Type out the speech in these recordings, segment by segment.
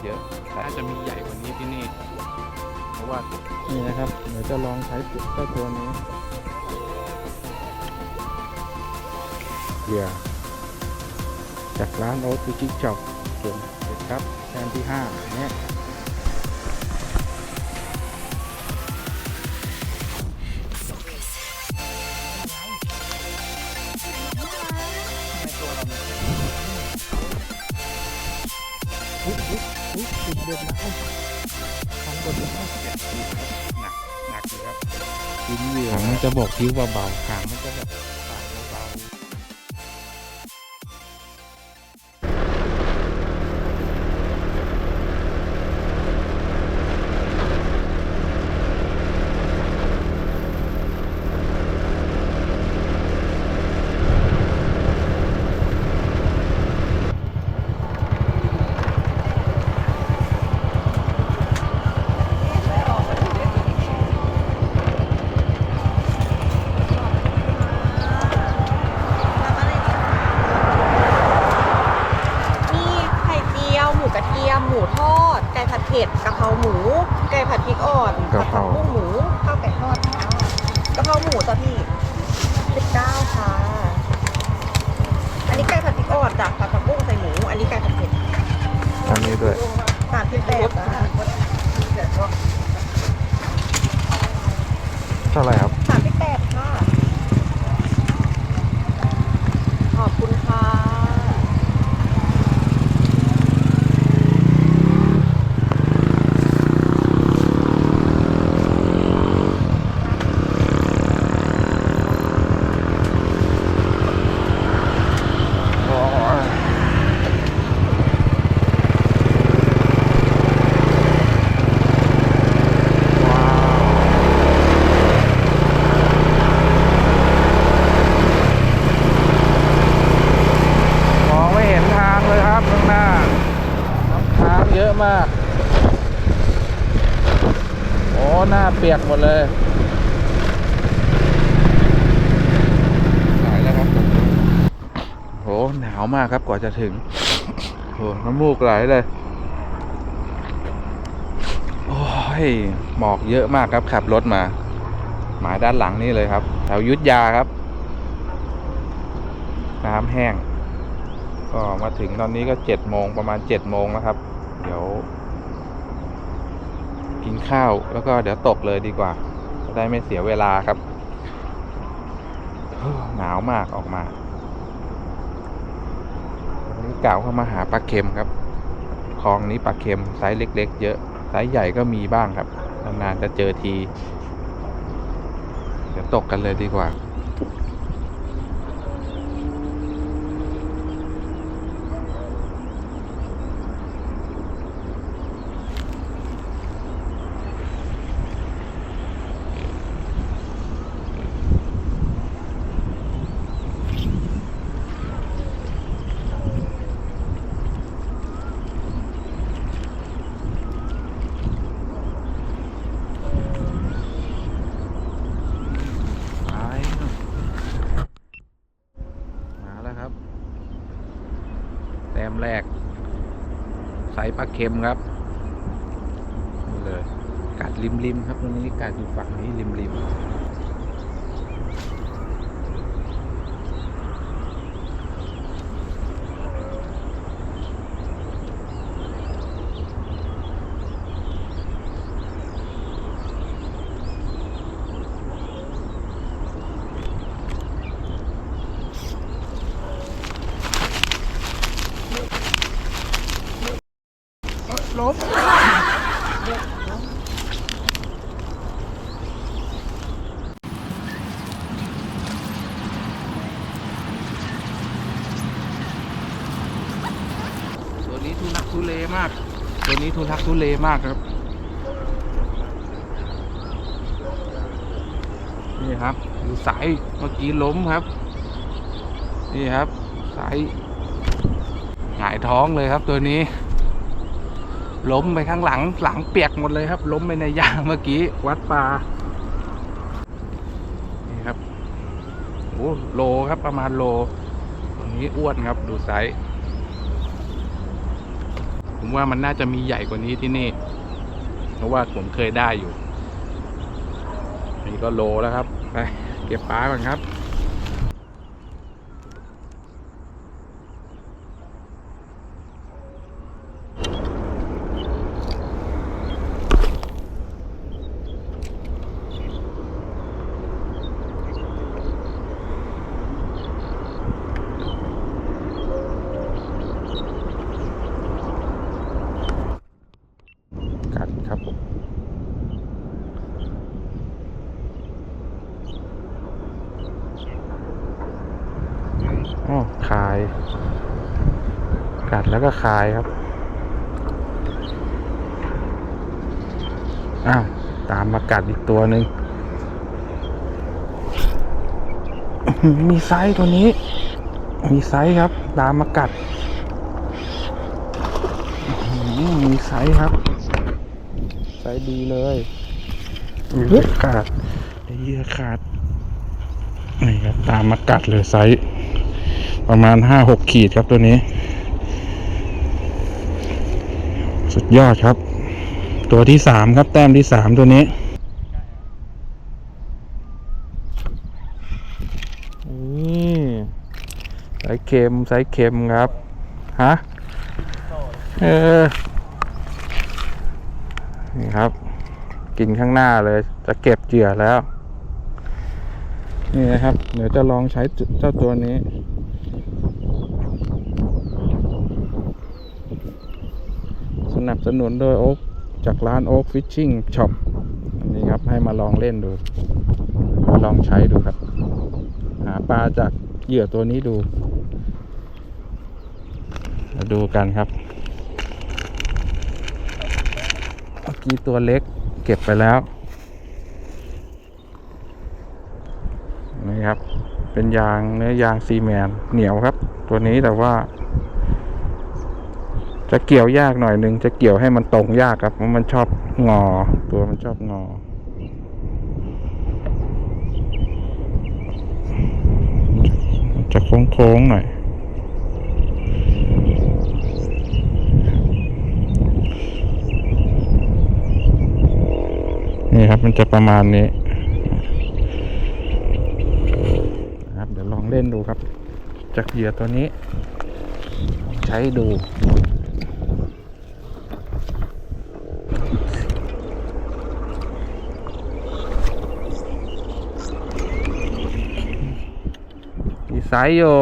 มไซส์เล็กๆเยอะน่าจะมีใหญ่กว่านี้ที่นี่เพราะว่านี่นะครับเดี๋ยวจะลองใช้เจ้าตัวนี้เหยื่อจากร้านโอ๊ตฟิชิช็อปเก็บเสร็จครับแทนที่ห้าเนี่ยอุ๊ย ดเด็ดแล้วทำกดแล้วหนักหนักอยู่ครับกินเหยื่องมันจะบอกคิ้วเบาๆหางมันจะแบบปากเบา มีไข่เจียว หมูกระเทียม หมูทอด ไก่ผัดเผ็ดกะเพราหมู ไก่ผัดพริกอ่อน กะเพรา ผัดผักบุ้งหมูข้าวไก่ทอดค่ะกะเพราหมูจ้ะพี่สิบเก้าค่ะ อันนี้ไก่ผัดพริกอ่อนจ้ะผัดผักบุ้งใส่หมู อันนี้ไก่ผัดเผ็ด อันนี้ด้วย สามสิบแปดจ้ะ เท่าไหร่ครับ สามสิบแปดค่ะ ขอบคุณค่ะ มองไม่เห็นทางเลยครับข้างหน้าน้ำค้างเย อะมาก โอ้หน้าเปียกหมดเลยหลายแล้วครับโหหนาวมากครับกว่าจะถึงโหน้ำมูกไหลเลย โอ้ยหมอกเยอะมากครับขับรถมา หมายด้านหลังนี่เลยครับ แถวยุทธยาครับ น้ำแห้งก็มาถึงตอนนี้ก็เจ็ดโมงประมาณเจ็ดโมงแล้วครับ เดี๋ยว กินข้าวแล้วก็เดี๋ยวตกเลยดีกว่าจะได้ไม่เสียเวลาครับหนาวมากออกมาวันนี้กล่าวเข้ามาหาปลาเค็มครับคลองนี้ปลาเค็มไซส์เล็ก ๆ เยอะไซส์ใหญ่ก็มีบ้างครับนานๆจะเจอที เดี๋ยวตกกันเลยดีกว่า ไปมาแล้วครับ แต้มแรก ใส่ ปลาเค็มครับเลยกัดริมๆครับตรงนี้กัดอยู่ฝั่งนี้ริมๆล้ม ๆตัวนี้ทุลักทุเลมาก ตัวนี้ทุลักทุ เลมากครับ นี่ครับดูสายเมื่อกี้ล้มครับ นี่ครับ สายหงายท้องเลยครับตัวนี้ ล้มไปข้างหลังหลังเปียกหมดเลยครับ ล้มไปในยางเมื่อกี้วัดปลานี่ครับโอ้โลครับประมาณโลตัวนี้อ้วนครับดูไซส์ ผมว่ามันน่าจะมีใหญ่กว่านี้ที่นี่ เพราะว่าผมเคยได้อยู่ นี่ก็โลแล้วครับ ไป เก็บปลาก่อนครับ กัดครับผม อ๋อคาย กัด แล้วก็คายครับ อ้าว ตามมากัดอีกตัวหนึ่งมีไซส์ตัวนี้ มีไซส์ครับ ตามมากัด มีไซส์ครับ ไซส์ดีเลยเฮ้ยขาดเหี้ยขาด นี่ครับ ตามมากัดเลยไซส์ประมาณห้าหกขีดครับตัวนี้ สุดยอดครับ ตัวที่สามครับ แต้มที่สามตัวนี้นี่สายเค็มสายเค็มครับ ฮะ เออ นี่ครับ กินข้างหน้าเลย จะเก็บเหยื่อแล้ว นี่นะครับ เดี๋ยวจะลองใช้เจ้าตัวนี้ นับสนุนโดยโอ๊กจากร้านโอ๊กฟิชชิ่งช็อปอันนี้ครับให้มาลองเล่นดูมาลองใช้ดูครับ หาปลาจากเหยื่อตัวนี้ดู มาดูกันครับเมื่อกี้ตัวเล็กเก็บไปแล้วนี่ครับ เป็นยางเนื้อยางซีแมนเหนียวครับ ตัวนี้แต่ว่า จะเกี่ยวยากหน่อยหนึ่งจะเกี่ยวให้มันตรงยากครับเพราะมันชอบงอ ตัวมันชอบงอจะโค้งๆหน่อย นี่ครับมันจะประมาณนี้นะครับ เดี๋ยวลองเล่นดูครับ จากเหยื่อตัวนี้ ใช้ดู มีไซส์อยู่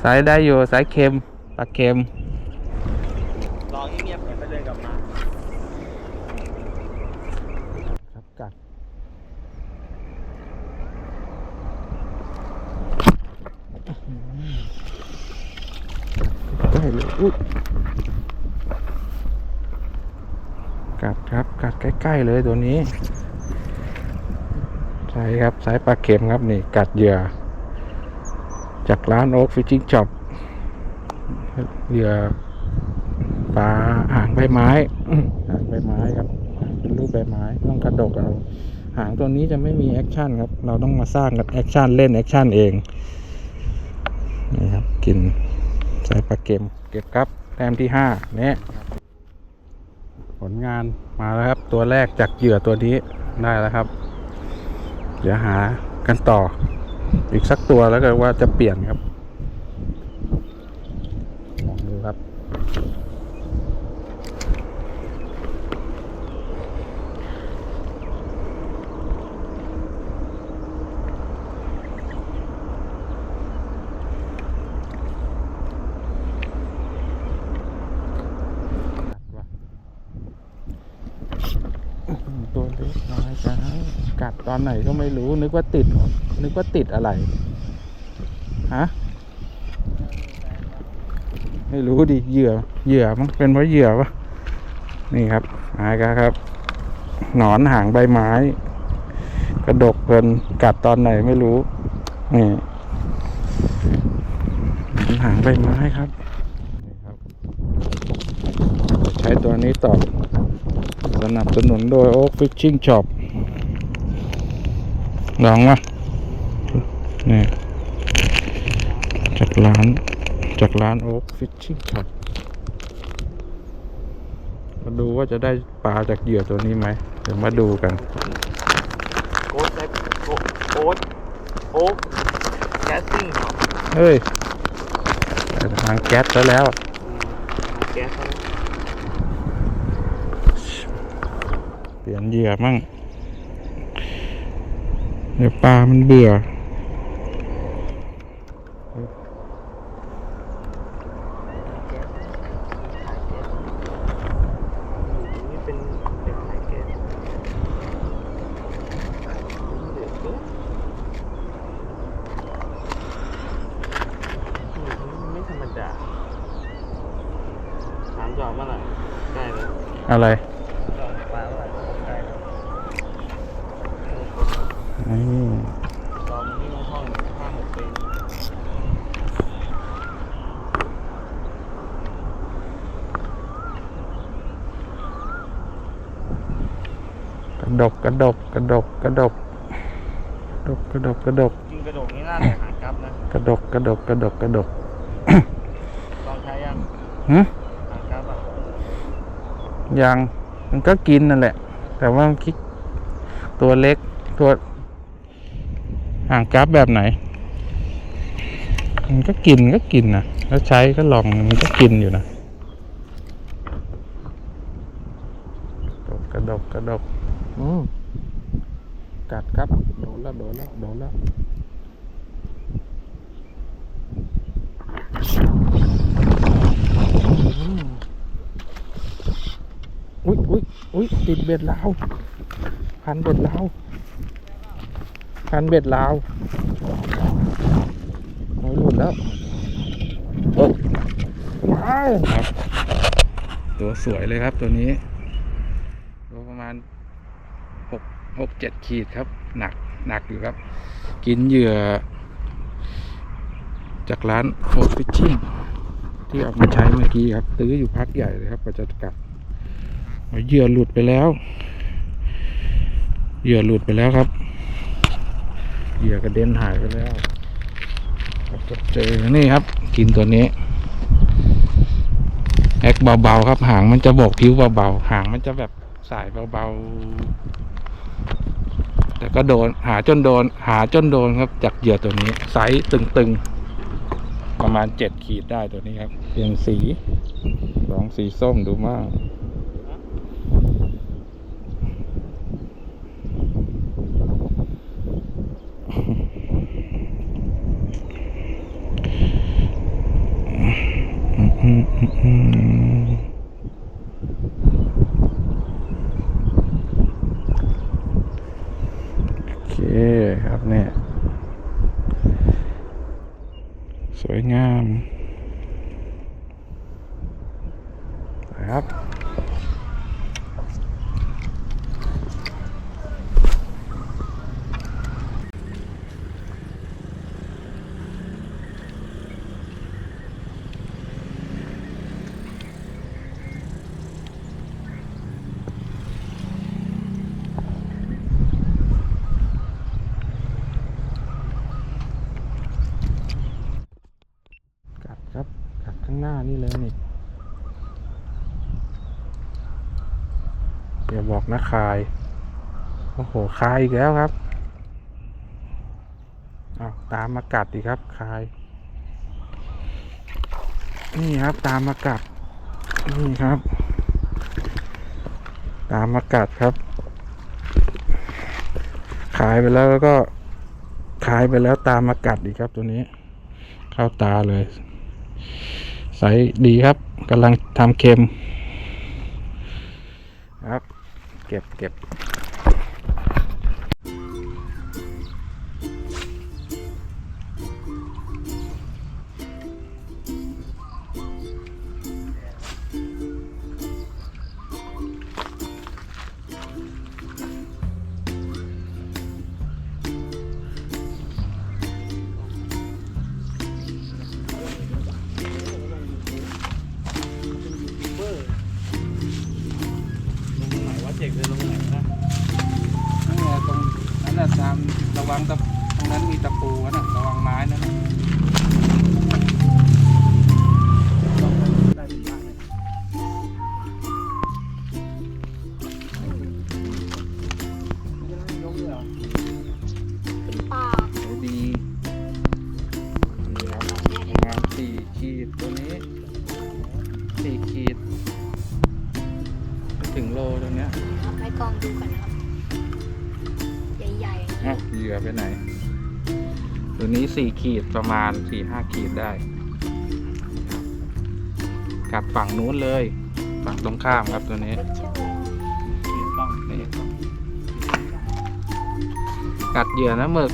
ไซส์ได้อยู่ไซส์เค็มปลาเค็มรอเงียบๆเดี๋ยวไปเดินกลับมาครับกัดใกล้เลยอุ๊ยกัดครับกัดใกล้ๆเลยตัวนี้ ใช่ครับสายปลาเข็มครับนี่กัดเหยื่อ จากร้านโอ๊กฟิชชิ่งช็อปเหยื่อปลาหางใบไม้หางใบไม้ครับเป็นรูปใบไม้ต้องกระดกเอาหางตัวนี้จะไม่มีแอคชั่นครับ เราต้องมาสร้างกับแอคชั่นเล่นแอคชั่นเองนี่ครับกินสายปลาเก็มเก็บครับแต้มที่ห้าเนี่ยผลงานมาแล้วครับ ตัวแรกจากเหยื่อตัวนี้ได้แล้วครับ เดี๋ยวหากันต่อ อีกสักตัวแล้วก็ว่าจะเปลี่ยนครับลองดูครับ ตัวเล็กน้อยจ้ากัด ตอนไหนก็ไม่รู้นึกว่าติด นึกว่าติดอะไรฮะไม่รู้ดิเหยื่อเหยื่อมั้งเป็นเพราะเหยื่อปะนี่ครับมาครับครับ หนอนหางใบไม้ กระดกเพลินกัดตอนไหนไม่รู้นี่หนอนหางใบไม้ครับนี่ครับ ใช้ตัวนี้ต่อสนับสนุนโดยโอ๊กฟิชชิ่งช็อป ลองวะนี่จากร้านจจากร้านโอ๊กฟิชชิ่งครับมาดูว่าจะได้ปลาจากเหยื่อตัวนี้ไหมเดี๋ยวมาดูกันโอ๊ตได้โอ๊ตโอ๊ตโอ๊ตแก๊สซิ่งเหรอเฮ้ยแต่ทางแก๊สซะแล้วอืมแก๊สเขาเปลี่ยนเหยื่อมั่ง เดี๋ยวปลามันเบื่อแก๊สขายแก๊สนี่เป็นเด็กขายแก๊สเด็กเยอะอืมมันไม่ธรรมดาถามจอดมาหน่อยได้เลย อะไร จอดปลาเมื่อไหร่ได้เลย นี่ ตอนที่น้องห้องห้าหกปี กระ ดกกระดกกระดกกระดกกระดกกระดกกระดกจริงกระโดดนี่น่าแต่หางกับนะกระดกกระดกกระดกกระดกลองใช้ยังหึหางกับอะยังมันก็กินนั่นแหละ แต่ว่ามันคิดตัวเล็กตัวห่างกราฟแบบไหน มันก็กินก็กินนะแล้วใช้ก็ลองมันก็กินอยู่นะกระดกกระดก อืมกัดครับ โดนแล้ว โดนแล้ว โดนแล้วอุ้ยอุ้ยอุ้ยติดเบ็ดลาวพันเบ็ดลาวพันเบ็ดลาวโอ้ยหลุดแล้วโอ้ว้าวครับตัวสวยเลยครับตัวนี้ ตัวประมาณ หกเจ็ดขีดครับ หนักหนักอยู่ครับ กินเหยื่อ จากร้านโฟร์ฟิชชิ่งที่เอามาใช้เมื่อกี้ครับตื้ออยู่พักใหญ่เลยครับกว่าจะกัดเหยื่อหลุดไปแล้ว เหยื่อหลุดไปแล้วครับ เหยื่อกระเด็นหายไปแล้วครับก็เจอนี่ครับ กินตัวนี้แอคเบาๆครับ หางมันจะโบกผิวเบาๆหางมันจะแบบสายเบาๆ แต่ก็โดนหาจนโดน หาจนโดนครับ จากเหยื่อตัวนี้ ไซส์ตึงๆ ประมาณเจ็ดขีดได้ตัวนี้ครับ เปลี่ยนสีลองสีส้มดูมากมอืมอืมโอเคครับเนี่ย สวยงามครับ กัดครับ กัดข้างหน้านี่เลยนี่ อย่าบอกนะคาย โอ้โห คายอีกแล้วครับอาตามมากัดดีครับ คาย นี่ครับตามมากัด นี่ครับ ตามมากัดครับคายไปแล้วก็คายไปแล้วตามมากัดอีกครับตัวนี้ เข้าตาเลย ใสดีครับกำลังทำเค็มครับ เก็บเก็บ งโลตัวเนี้ยครับให้กล้องดูกันนะครับ ใหญ่ๆอย่างนี้อะเหยื่อไปไหน ตัวนี้สี่ขีดประมาณสี่ห้าขีดได้ กัดฝั่งนู้นเลย ฝั่งตรงข้ามครับตัวนี้เล็กเชื่อนี่กัดเหยื่อนะหมึก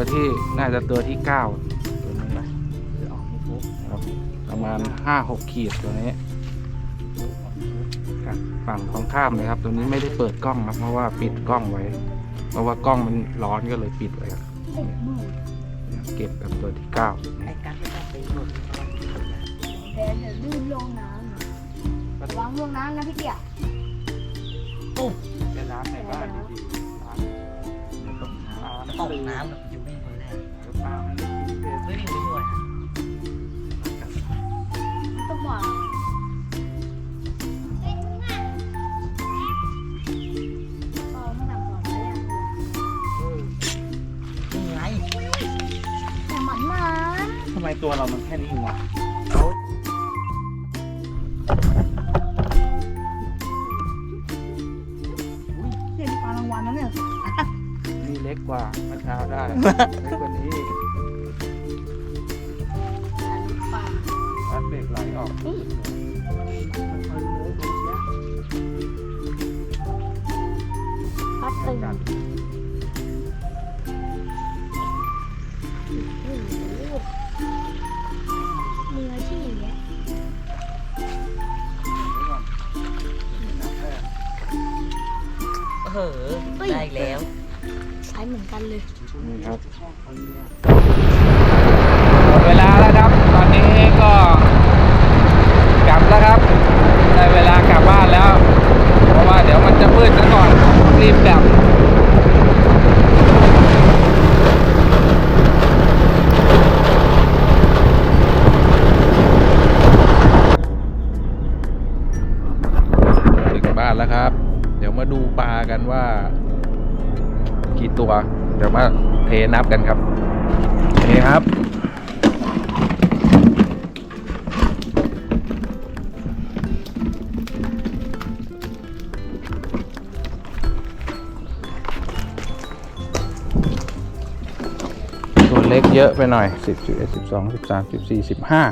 ตัวที่น่าจะตัวที่เก้าตัวนี้นะครับประมาณห้าหกขีดตัวนี้ครับฝั่งของข้ามเลยครับตัวนี้ไม่ได้เปิดกล้องครับเพราะว่าปิดกล้องไว้ เพราะว่ากล้องมันร้อนก็เลยปิดไว้ครับเล็กมือเก็บกับตัวที่เก้าไอ้กัดไม่ต้องไปหมดแดนเดี๋ยวลื่นลงน้ำนะระวังลงน้ำนะพี่เกียร์เป็นร้านในบ้านดีๆร้านตกน้ำตกน้ำ ตัวเรามันแค่นี้เองวะเห็นปลารางวัลนะเนี่ยนี่เล็กกว่าเมื่อเช้าได้เล็กกว่านี้อันนี้ปลาพลาสติกไหลออกพัดตึง อได้อีกแล้วใช้เหมือนกันเลยนี่ครับหมดเวลาแล้วครับ ตอนนี้ก็กลับแล้วครับได้เวลากลับบ้านแล้ว เพราะว่าเดี๋ยวมันจะมืดซะก่อนรีบกลับถึงบ้านแล้วครับ เดี๋ยวมาดูปลากันว่า กี่ตัว เดี๋ยวมาเทนับกันครับนี่ครับ ตัวเล็กเยอะไปหน่อยสิบสิบเอ็ดสิบสองสิบสามสิบสี่สิบห้า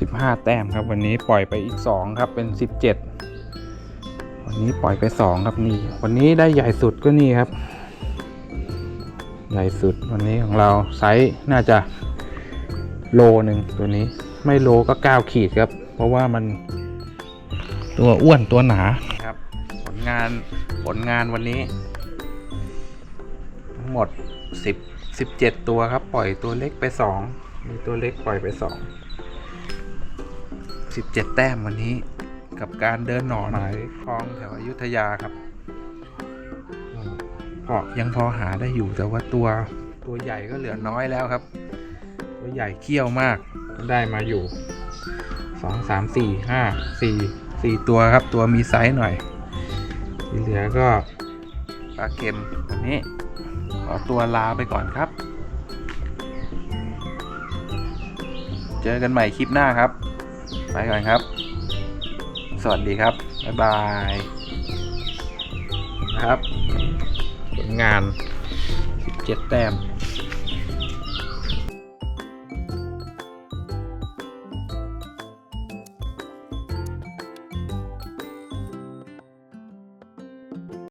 สิบห้าแต้มครับ วันนี้ปล่อยไปอีกสองครับเป็นสิบเจ็ดวันนี้ปล่อยไปสองครับนี่ วันนี้ได้ใหญ่สุดก็นี่ครับ ใหญ่สุดวันนี้ของเราไซส์น่าจะโลหนึ่งตัวนี้ ไม่โลก็เก้าขีดครับ เพราะว่ามันตัวอ้วนตัวหนาครับ ผลงานผลงานวันนี้ ทั้งหมดสิบสิบเจ็ดตัวครับ ปล่อยตัวเล็กไปสองมีตัวเล็กปล่อยไปสองสิบเจ็ดแต้มวันนี้กับการเดินหน่อหมายคลองแถวอยุธยาครับ มพอยังพอหาได้อยู่แต่ว่าตัวตัวใหญ่ก็เหลือน้อยแล้วครับ ตัวใหญ่เขี้ยวมากได้มาอยู่สองสามสี่ห้าสี่สี่ตัวครับ ตัวมีไซส์หน่อยที่เหลือก็ปลาเค็มวันนี้ขอตัวลาไปก่อนครับ เจอกันใหม่คลิปหน้าครับ ไปก่อนครับ สวัสดีครับ บ๊ายบาย ครับ งาน 17 แต้ม